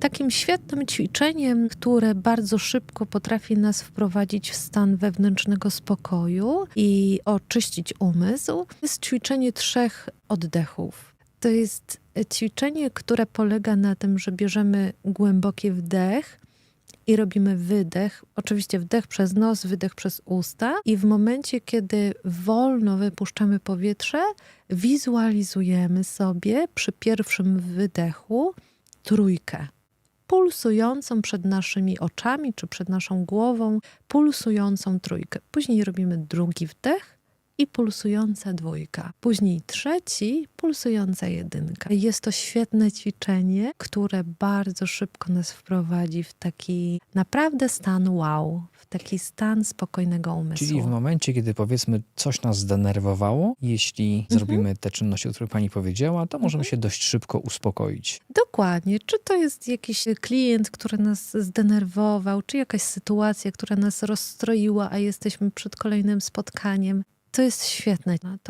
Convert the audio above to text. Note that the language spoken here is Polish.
Takim świetnym ćwiczeniem, które bardzo szybko potrafi nas wprowadzić w stan wewnętrznego spokoju i oczyścić umysł, jest ćwiczenie trzech oddechów. To jest ćwiczenie, które polega na tym, że bierzemy głęboki wdech i robimy wydech. Oczywiście wdech przez nos, wydech przez usta. I w momencie, kiedy wolno wypuszczamy powietrze, wizualizujemy sobie przy pierwszym wydechu trójkę pulsującą przed naszymi oczami czy przed naszą głową, pulsującą trójkę. Później robimy drugi wdech i pulsująca dwójka. Później trzeci, pulsująca jedynka. Jest to świetne ćwiczenie, które bardzo szybko nas wprowadzi w taki naprawdę stan wow, w taki stan spokojnego umysłu. Czyli w momencie, kiedy powiedzmy coś nas zdenerwowało, jeśli Mhm. zrobimy te czynności, o których pani powiedziała, to możemy się dość szybko uspokoić. Dokładnie. Czy to jest jakiś klient, który nas zdenerwował, czy jakaś sytuacja, która nas rozstroiła, a jesteśmy przed kolejnym spotkaniem. To jest świetne to.